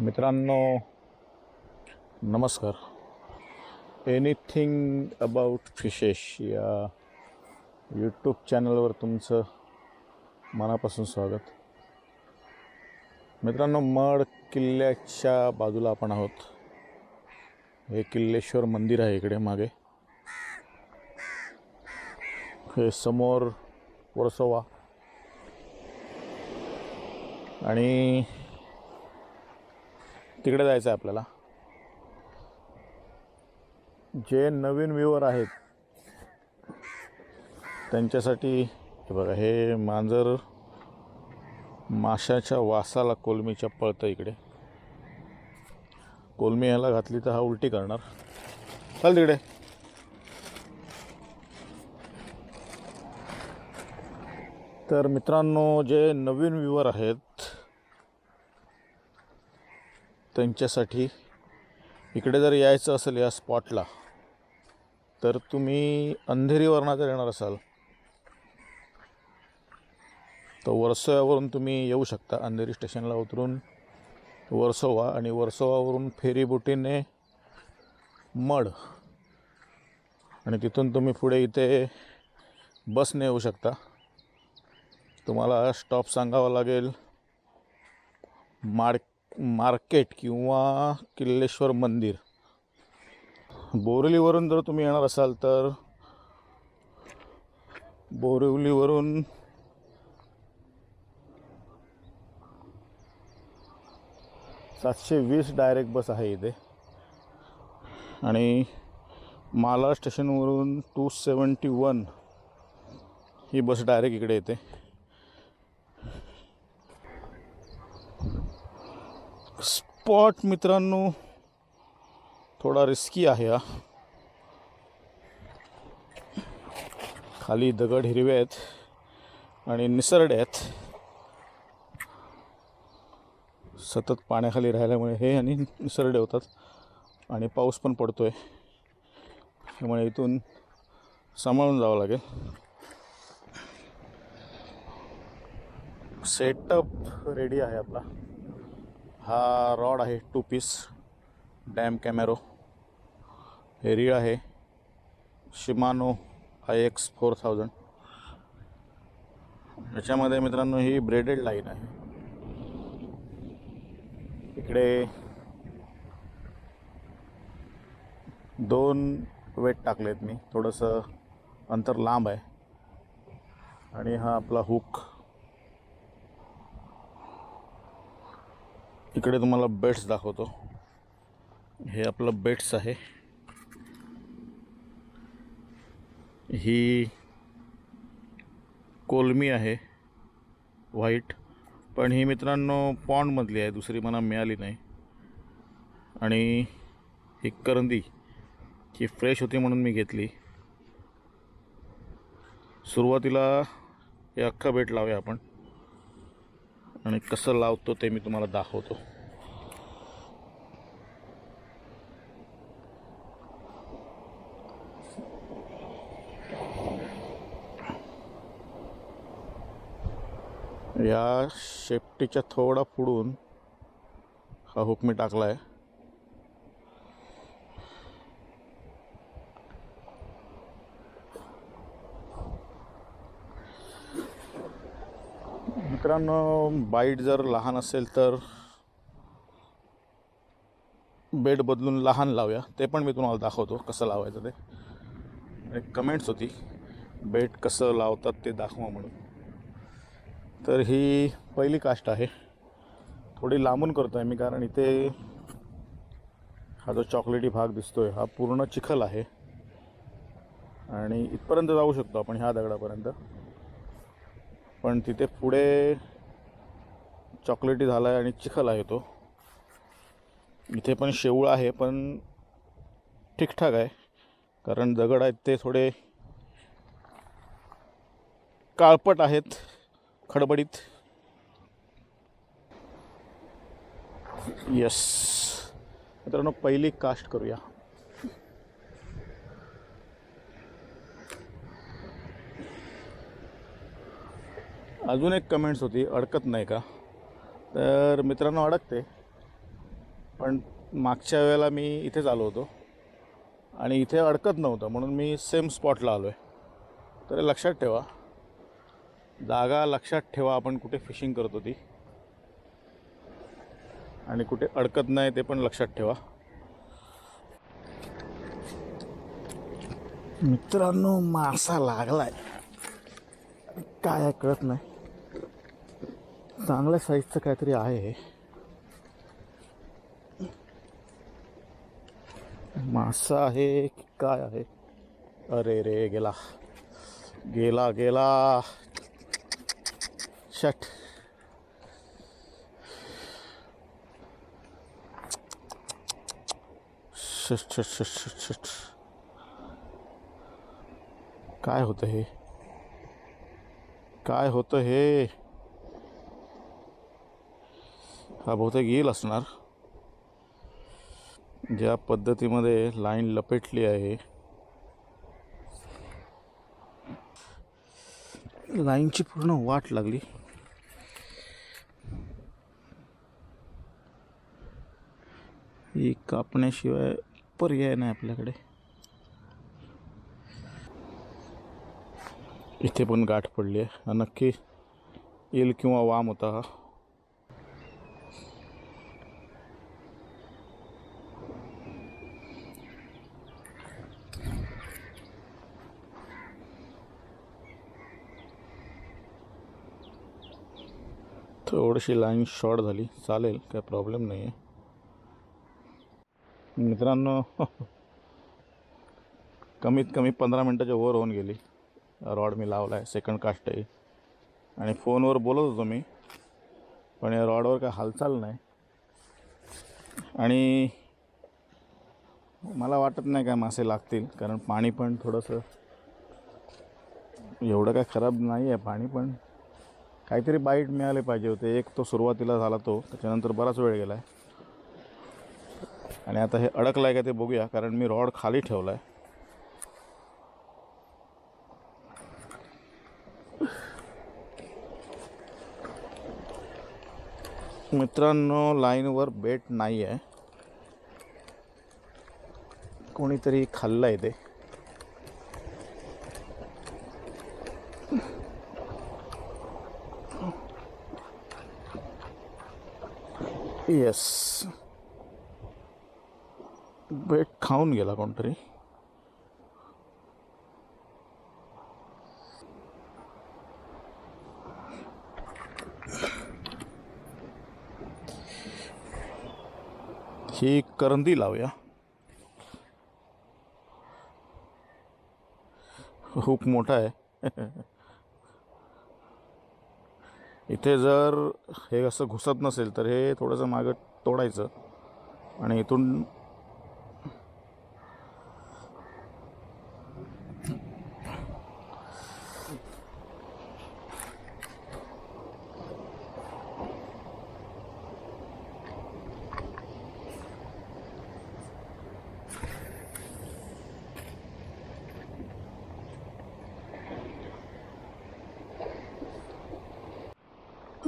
मित्रांनो नमस्कार. Anything about फिशेश या यूट्यूब चॅनलवर तुमचं मनापासून स्वागत. मित्रांनो मड किल्ल्याच्या बाजूला आपण आहोत. हे किल्लेश्वर मंदिर आहे इकडे मागे. हे समोर वर्सोवा आणि तिकडे जायचं आहे आपल्याला. जे नवीन व्ह्यूवर आहेत त्यांच्यासाठी हे बघा हे मांजर माशाच्या वासाला कोलमीच्या पळतं इकडे. कोलमी ह्याला घातली तर हा उलटी करणार. चाल तिकडे. तर मित्रांनो जे नवीन व्ह्यूवर आहेत त्यांच्यासाठी. इकडे जर यायचं असेल या स्पॉटला तर तुम्ही अंधेरीवरनं जर येणार असाल. तर वर्सोव्यावरून तुम्ही येऊ शकता. अंधेरी स्टेशनला उतरून वर्सोवा आणि वर्सोवावरून फेरीबोटीने मड आणि तिथून तुम्ही पुढे इथे बसने येऊ शकता. तुम्हाला स्टॉप सांगावा लागेल. माड मार्केट किंवा किल्लेश्वर मंदिर. बोरिवलीवरून जर तुम्ही येणार असाल तर बोरिवलीवरून सातशे वीस डायरेक्ट बस आहे इथे. आणि माला स्टेशनवरून टू सेवन्टी वन ही बस डायरेक्ट इकडे येते. स्पॉट मित्रांनो. थोडा रिस्की आहे हा. खाली दगड हिरवे आहेत आणि निसरडे आहेत. सतत पाण्याखाली राहिल्यामुळे हे आणि निसरडे होतात आणि पाऊस पण पडतो आहे त्यामुळे इथून सांभाळून जावं लागेल. सेटअप रेडी आहे आपला. हा रॉड आहे टू पीस. डॅम कॅमेरो. हे रीळ आहे. Shimano I X four thousand. याच्यामध्ये मित्रांनो ही ब्रेडेड लाईन आहे. इकडे दोन वेट टाकलेत मी. थोडंसं अंतर लांब आहे. आणि हा आपला हुक इकडे तुम्हाला बेट्स दाखवतो. हे आपलं बेट्स आहे. ही कोलमी आहे. व्हाईट. पण ही मित्रांनो पॉन्डमधली आहे. दुसरी मला मिळाली नाही. आणि ही करंदी ही फ्रेश होती म्हणून मी घेतली. सुरुवातीला हे अख्खा बेट लावूया आपण. आणि कसं लावतो ते मी तुम्हाला दाखवतो. या शेपटीच्या थोडा पुढून हा हुक मी टाकला आहे मित्रांनो बाईट जर लहान असेल तर बेड बदलून लहान लावूया. ते पण मी तुम्हाला दाखवतो कसं लावायचं ते. एक कमेंट्स होती बेड कसं लावतात ते दाखवा म्हणून. तर ही पहिली कास्ट आहे. थोडी लांबून करतो आहे मी कारण इथे हा जो चॉकलेटी भाग दिसतो आहे हा पूर्ण चिखल आहे. आणि इथपर्यंत जाऊ शकतो आपण ह्या दगडापर्यंत. पण तिथे पुढे चॉकलेटी झाला आहे आणि चिखल आहे तो. इथे पण शेवळ आहे पण ठीकठाक आहे. कारण दगड आहेत ते थोडे काळपट आहेत खडबडीत. यस मित्रांनो पहिली कास्ट करूया. अजून एक कमेंट्स होती अडकत नाही का? तर मित्रांनो अडकते. पण मागच्या वेळेला मी इथेच आलो होतो. आणि इथे अडकत नव्हतं म्हणून मी सेम स्पॉटला आलो आहे तर लक्षात ठेवा जागा लक्षात ठेवा आपण कुठे फिशिंग करतो ती आणि कुठे अडकत नाही ते पण लक्षात ठेवा. मित्रांनो मासा लागलाय. काय कळत नाही. चांगल्या साईजचं काहीतरी आहे मासा आहे की काय आहे? अरे रे गेला. गेला गेला. Shut shut shut shut shut shut काय होतं हे? काय होतं हे? हा बहुतेक येईल असणार. ज्या पद्धतीमध्ये लाईन लपेटली आहे. लाईनची पूर्ण वाट लागली. ही कापण्याशिवाय पर्याय नाही आपल्याकडे. इथे पण गाठ पडली आहे. नक्की येईल किंवा वाम होता हा. थोडीशी लाईन शॉर्ट झाली. चालेल काय प्रॉब्लेम नाही आहे मित्रांनो कमीत कमी पंधरा मिनटाच्या वर होऊन गेली. रॉड मी लावला आहे सेकंड कास्ट आहे. आणि फोनवर बोलत होतो मी पण या रॉडवर काय हालचाल नाही. आणि मला वाटत नाही काय मासे लागतील कारण पाणी पण थोडंसं एवढं काय खराब नाही आहे पाणी पण. काहीतरी बाईट मिळाले पाहिजे होते. एक तो सुरुवातीला झाला तो त्याच्यानंतर बराच वेळ गेला आहे आणि आता हे अडकलं आहे का ते बघूया कारण मी रॉड खाली ठेवला आहे मित्रांनो लाईनवर बेट नाही आहे कोणीतरी खाल्लं आहे ते. येस बेट खाऊन गेला कोणतरी ही करंदी लावूया हुक मोठा आहे इथे जर हे असं घुसत नसेल तर हे थोडंसं मागं तोडायचं आणि इथून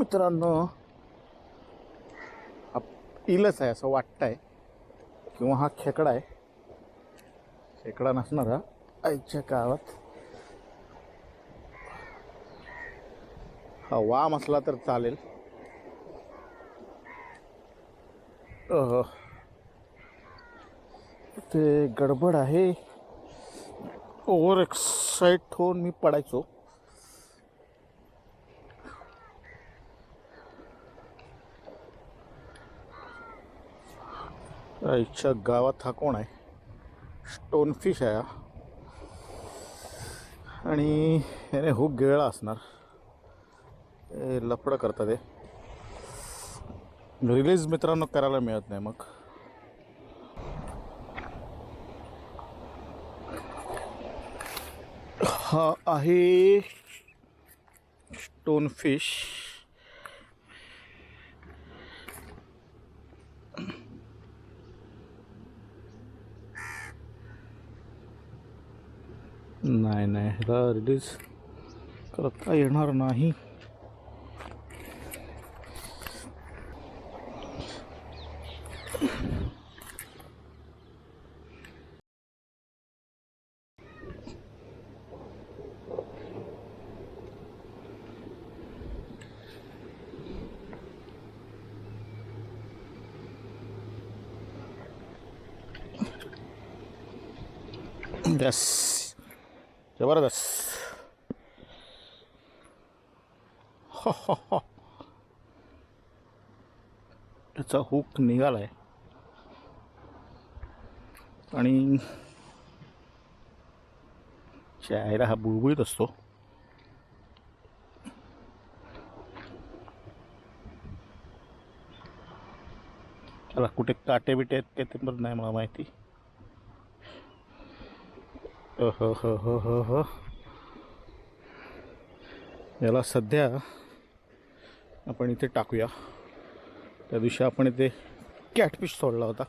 मित्रांनो आप- इलच आहे असं वाटतंय. किंवा हा खेकडा आहे. खेकडा नसणार आईच्या गावात हा वाम असला तर चालेल. ते गडबड आहे. ओव्हर एक्साइट होऊन मी पडायचो. इच्छा गावात हा कोण आहे? स्टोनफिश आहे हा. आणि याने हुक गिळला असणार. हे लफडं करतात हे. रिलीज मित्रांनो करायला मिळत नाही मग. हा आहे स्टोनफिश नाही नाही ह्याला रिलीज करता येणार नाही Yes. जबरदस्त. हो, हो, हो. त्याचा हुक निघाला आहे आणि चायला हा बुळबुळीत असतो. त्याला कुठे काटे बिटे आहेत काय ते पण नाही मला माहिती. हो हो हो हो हो याला सध्या आपण इथे टाकूया. त्या दिवशी आपण इथे कॅटफिश सोडला होता.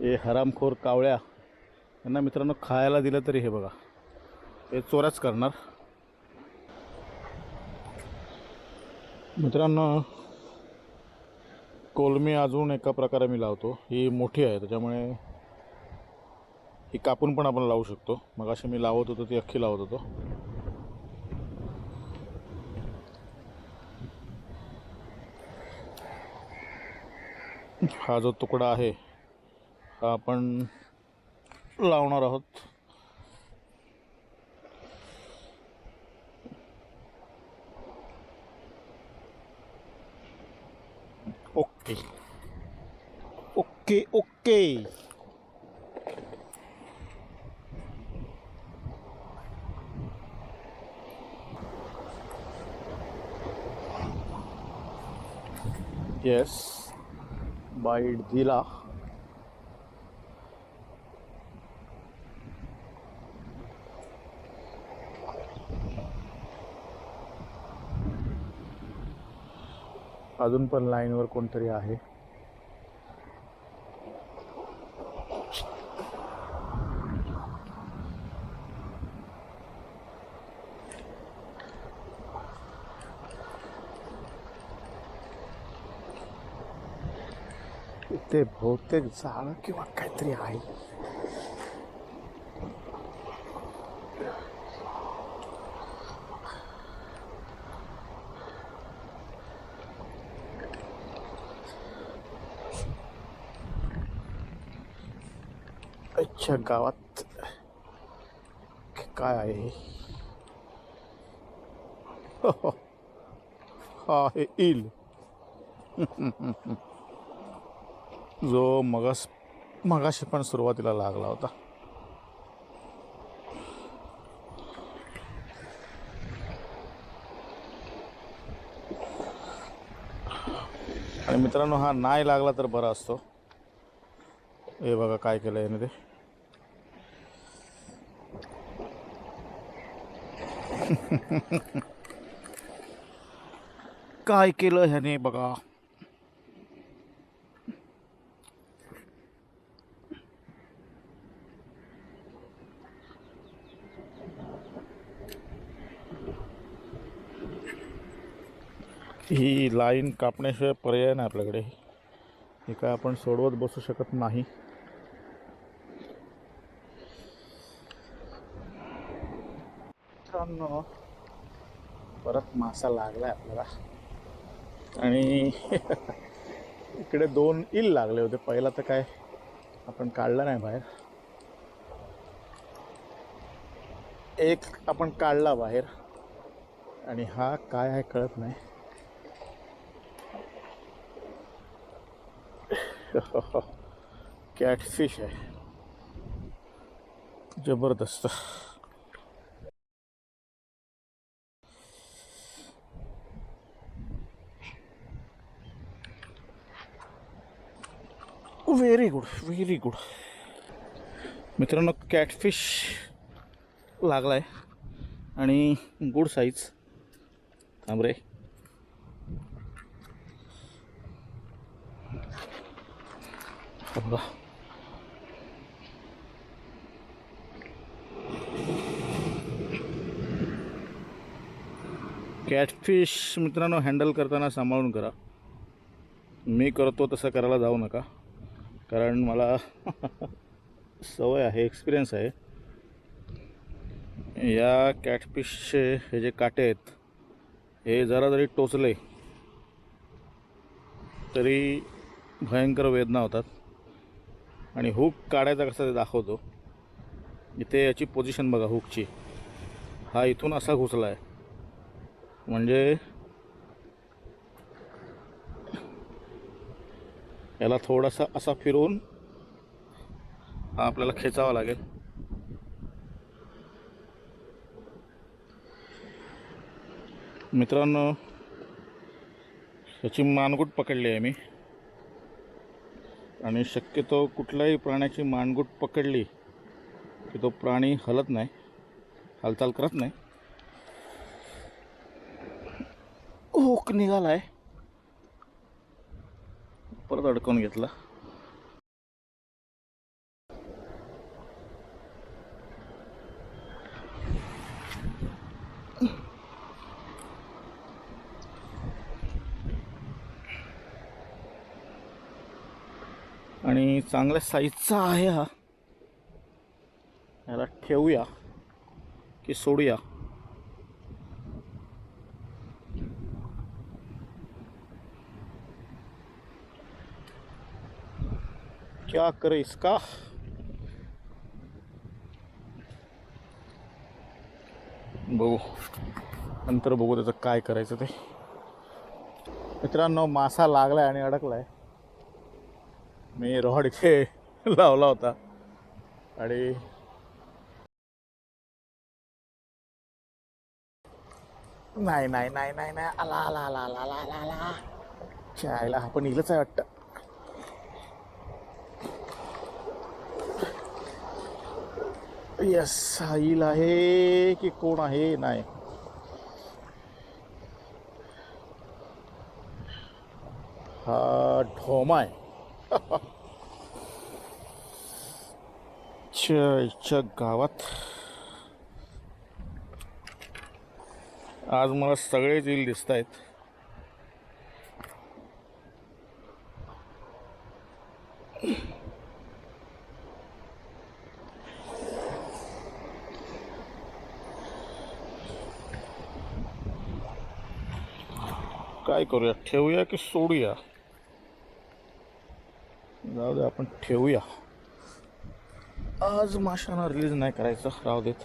हे हरामखोर कावळ्या यांना मित्रांनो खायला दिलं तरी हे बघा. हे चोऱ्याच करणार. मित्रांनो कोलमी अजून एका प्रकारे मी लावतो. ही मोठी आहे त्याच्यामुळे ही कापून पण आपण लावू शकतो. मग अशी मी लावत होतो ती अख्खी लावत होतो. हा जो तुकडा आहे हा आपण लावणार आहोत. Okay. Okay okay. Yes. Bite दिला. अजून पण लाईनवर कोणतरी आहे. बहुतेक झाडं किंवा काहीतरी आहे अच्छा गावात काय आहे हे? हा हे इल जो मगास मगाशी पण सुरुवातीला लागला होता. आणि मित्रांनो हा नाही लागला तर बरा असतो. हे बघा काय केलं याने ते. काय केलं ह्याने बघा. ही लाईन कापण्याशिवाय पर्याय नाही आपल्याकडे. हे काय आपण सोडवत बसू शकत नाही. परत मासा लागलाय आपल्याला. आणि इकडे दोन इल लागले होते. पहिला तर काय आपण काढला नाही बाहेर. एक आपण काढला बाहेर. आणि हा काय आहे कळत नाही. कॅटफिश आहे. जबरदस्त. व्हेरी गुड व्हेरी गुड मित्रांनो कॅटफिश लागला आहे आणि गुड साईज थांब रे कॅटफिश मित्रांनो हँडल करताना सांभाळून करा. मी करतो तसं करायला जाऊ नका. कारण मला सवय आहे एक्सपिरियन्स आहे. या कॅटफिशचे हे जे काटे आहेत हे जरा जरी टोचले तरी भयंकर वेदना होतात. आणि हुक काढायचा कसा ते दाखवतो. इथे याची पोझिशन बघा हुकची हा इथून असा घुसला आहे म्हणजे याला थोडासा असा फिरवून हा आपल्याला खेचावा लागेल. मित्रांनो याची मानगूट पकडली आहे मी. आणि शक्यतो कुठल्याही प्राण्याची मानगूट पकडली की तो प्राणी हलत नाही हालचाल करत नाही. खूप निघाला आहे परत अडकवून घेतला आणि चांगल्या साईजचा आहे हा. याला ठेवूया की सोडूया. क्या करे इसका? बघू. नंतर बघू त्याचं काय करायचं ते. मित्रांनो मासा लागलाय आणि अडकलाय. मी रॉड इथे लावला होता. आणि नाही नाही नाही नाही नाही. आला आला आला आला आला आला आला. चायला हा पण इलंच आहे वाटतं. यस हा आहे की कोण आहे? नाही. हा ढोमा आहे. च्या गावात. आज मला सगळेच येईल दिसत आहेत काय करूया? ठेवूया की सोडूया? जाऊ दे आपण ठेवूया. आज माशांना रिलीज नाही करायचं राहू देत.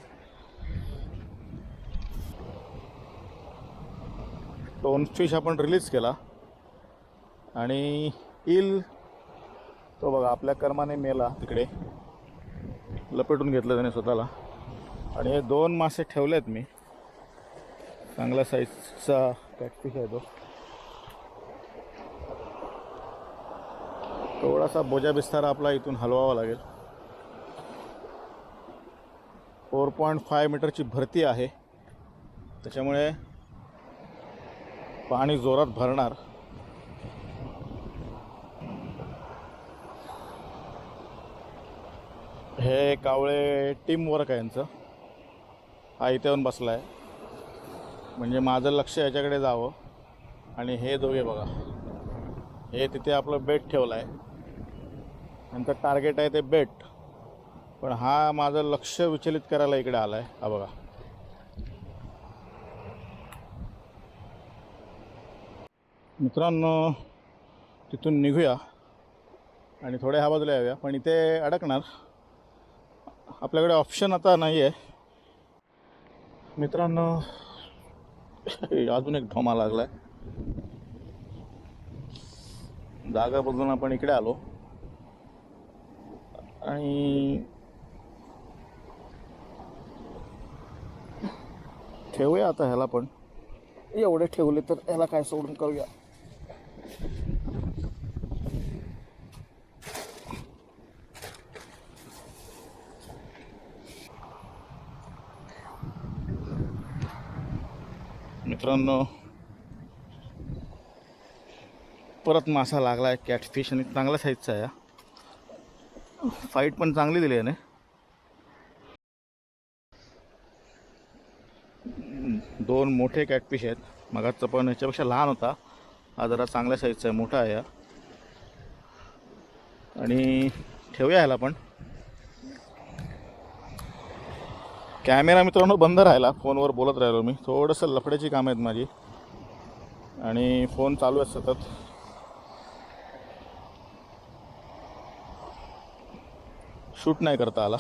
टोन फिश आपण रिलीज केला. आणि इल तो बघा आपल्या कर्माने मेला तिकडे. लपेटून घेतलं त्याने स्वतःला. आणि हे दोन मासे ठेवले आहेत मी चांगल्या साईजचा कॅटफिश आहे तो. थोडासा बोजा बिस्तारा आपला इथून हलवावा लागेल. फोर पॉईंट फाय मीटरची भरती आहे. त्याच्यामुळे पाणी जोरात भरणार. हे कावळे टीम वर्क आहे यांचं. हा इथे येऊन बसला आहे म्हणजे माझं लक्ष याच्याकडे जावं. आणि हे दोघे बघा. हे तिथे आपलं बेट ठेवलं आहे नंतर टार्गेट आहे ते बेट पण हा माझं लक्ष विचलित करायला इकडे आला आहे हा बघा. मित्रांनो तिथून निघूया. आणि थोड्या ह्या बाजूला याव्या पण इथे अडकणार. आपल्याकडे ऑप्शन आता नाही आहे मित्रांनो अजून एक ढोमा लागला आहे जागा बदलून आपण इकडे आलो. आणि ठेवूया आता ह्याला पण. एवढे ठेवले तर ह्याला काय सोडून करूया? मित्रांनो परत मासा लागला आहे कॅटफिश आणि चांगला साईजचा आहे. फाईट पण चांगली दिली आहे दोन मोठे कॅटफिश आहेत. मगाचा पण याच्यापेक्षा लहान होता. हा जरा चांगल्या साईजचा आहे मोठा आहे हा. आणि ठेवूया ह्याला पण. कॅमेरा मित्रांनो बंद राहिला. फोनवर बोलत राहिलो मी. थोडंसं लफड्याची कामं आहेत माझी. आणि फोन चालू आहे सतत. शूट नाही करता आला.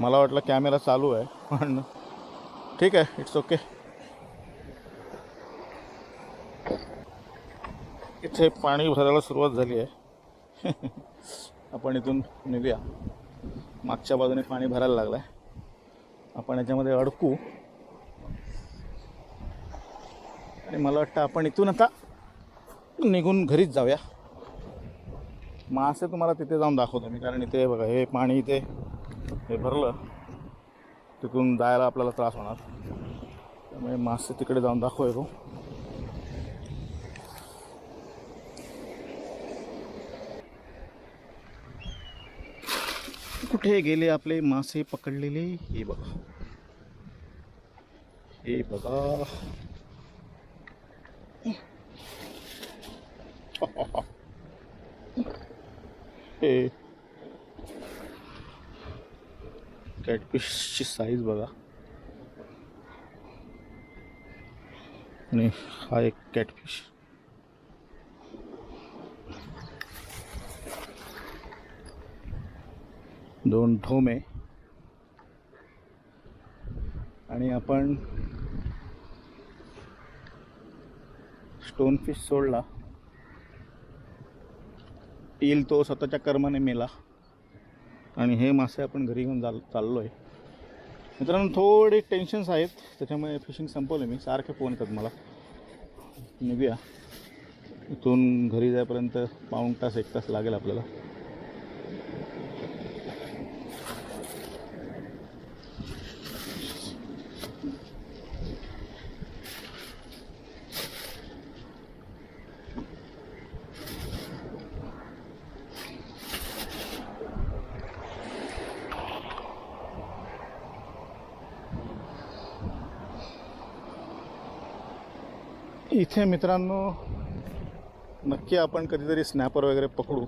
मला वाटलं कॅमेरा चालू आहे पण ठीक आहे इट्स ओके इथे पाणी भरायला सुरुवात झाली आहे. आपण इथून निघूया. मागच्या बाजूने पाणी भरायला लागलं आहे आपण याच्यामध्ये अडकू. आणि मला वाटतं आपण इथून आता निघून घरीच जाऊया. मासे तुम्हाला तिथे जाऊन दाखवतो मी कारण इथे बघा हे पाणी इथे हे भरलं तिथून जायला आपल्याला त्रास होणार. त्यामुळे मासे तिकडे जाऊन दाखवतो कुठे गेले आपले मासे पकडलेले? हे बघा. हे बघा. हे कॅटफिशची साईज बघा. आणि हा एक कॅटफिश दोन ढोमे आणि आपण स्टोनफिश सोडला. येईल तो स्वतःच्या कर्माने मेला. आणि हे मासे आपण घरी घेऊन चाल चाललो आहे मित्रांनो थोडे टेन्शन्स आहेत. त्याच्यामुळे फिशिंग संपवलं मी. सारखे फोन येतात मला. निघूया. इथून घरी जाईपर्यंत पाऊण तास एक तास लागेल आपल्याला. इथे मित्रांनो नक्की आपण कधीतरी स्नॅपर वगैरे पकडू.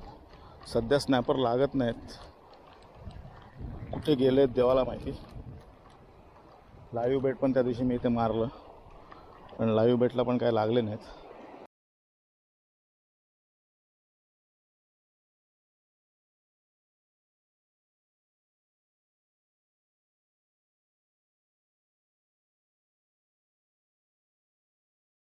सध्या स्नॅपर लागत नाहीत. कुठे गेले देवाला माहिती? लाईव्ह बेट पण त्या दिवशी मी इथे मारलं. पण लाईव्ह बेटला पण काय लागले नाहीत.